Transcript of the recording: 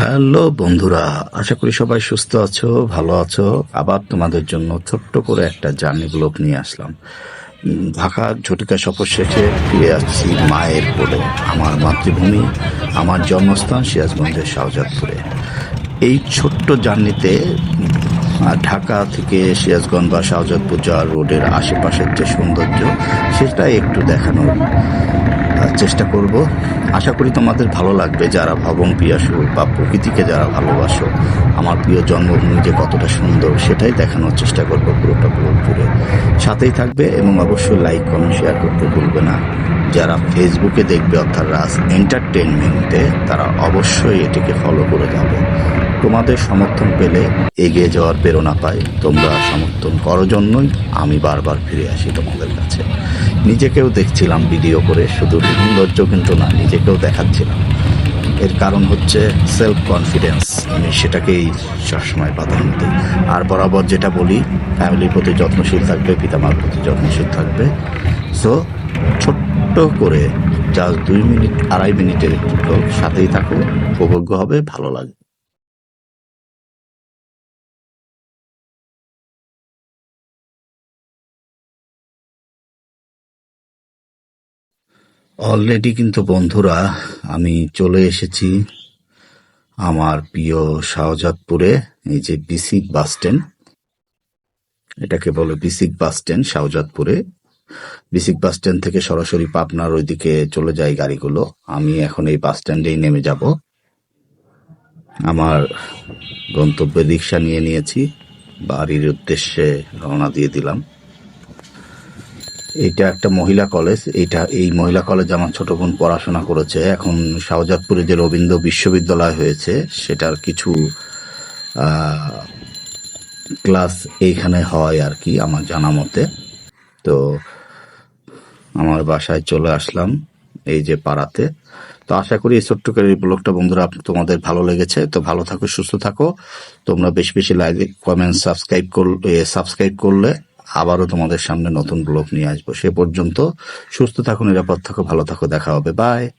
Hello বন্ধুরা, আশা করি সবাই সুস্থ আছো, ভালো আছো। আবার তোমাদের জন্য ছোট্ট করে একটা জার্নি ব্লগ নিয়ে আসলাম। ঢাকা ঝটিকা সফর শেষে ফিরে আসছি মায়ের কোলে। আমার মাতৃভূমি, আমার জন্মস্থান সিরাজগঞ্জের শাহজাদপুরে। এই ছোট্ট জার্নিতে ঢাকা থেকে সিরাজগঞ্জ বা শাহজাদপুর যাওয়ার রোডের আশেপাশের যে সৌন্দর্য সেটাই একটু দেখানোর চেষ্টা করব। আশা করি তোমাদের ভালো লাগবে, যারা ভবন পিয়াসু বা প্রকৃতিকে যারা ভালোবাসো, আমার প্রিয় জন্মভূমি যে কতটা সুন্দর, সেটাই দেখানোর চেষ্টা করব পুরোটা জুড়ে সাথেই থাকবে এবং অবশ্যই লাইক কমেন্ট শেয়ার করতে ভুলবে না। যারা ফেসবুকে দেখবে, অর্থাৎ রাস এন্টারটেনমেন্টে তারা অবশ্যই এটিকে ফলো করে যাবে। তোমাদের সমর্থন পেলে এগিয়ে যাওয়ার প্রেরণা পাই। তোমরা সমর্থন করো জন্যই আমি বারবার ফিরে আসি তোমাদের কাছে। নিজেকেও দেখছিলাম ভিডিও করে, শুধু সৌন্দর্য কিন্তু না, নিজেকেও দেখাচ্ছিলাম। এর কারণ হচ্ছে সেলফ কনফিডেন্স আমি সেটাকেই সবসময় প্রাধান্য দিই। আর বরাবর যেটা বলি ফ্যামিলির প্রতি যত্নশীল থাকবে, পিতামার প্রতি যত্নশীল থাকবে। সো ছোট্ট করে জাস্ট দুই মিনিট, আড়াই মিনিটের একটু সাথেই থাকো, উপভোগ্য হবে, ভালো লাগবে। অলরেডি কিন্তু বন্ধুরা, আমি চলে এসেছি আমার প্রিয় শাহজাদপুরে, এই যে বিসিক বাস স্ট্যান্ড এটাকে বলে বিসিক বাস স্ট্যান্ড শাহজাদপুরে। বিসিক বাস স্ট্যান্ড থেকে সরাসরি পাবনার ওইদিকে চলে যায় গাড়িগুলো। আমি এখন এই বাস স্ট্যান্ডেই নেমে যাব। আমার গন্তব্যে রিক্সা নিয়ে নিয়েছি। বাড়ির উদ্দেশ্যে রওনা দিয়ে দিলাম। এটা একটা মহিলা কলেজ। এটা, এই মহিলা কলেজে আমার ছোট বোন পড়াশোনা করেছে। এখন শাহজাদপুরে যে রবীন্দ্র বিশ্ববিদ্যালয় হয়েছে, সেটার কিছু ক্লাস এইখানে হয় আর কি আমার জানা মতে। তো আমার বাসায় চলে আসলাম এই যে পাড়াতে। তো আশা করি এই ছোট্ট এই ব্লগটা বন্ধুরা তোমাদের ভালো লেগেছে। তো ভালো থাকো, সুস্থ থাকো। তোমরা বেশি বেশি লাইক, কমেন্ট, সাবস্ক্রাইব করলে সাবস্ক্রাইব করলে আবারও তোমাদের সামনে নতুন ব্লগ নিয়ে আসব। সে পর্যন্ত সুস্থ থাকো, নিরাপদ থাকো, ভালো থাকো, দেখা হবে। বাই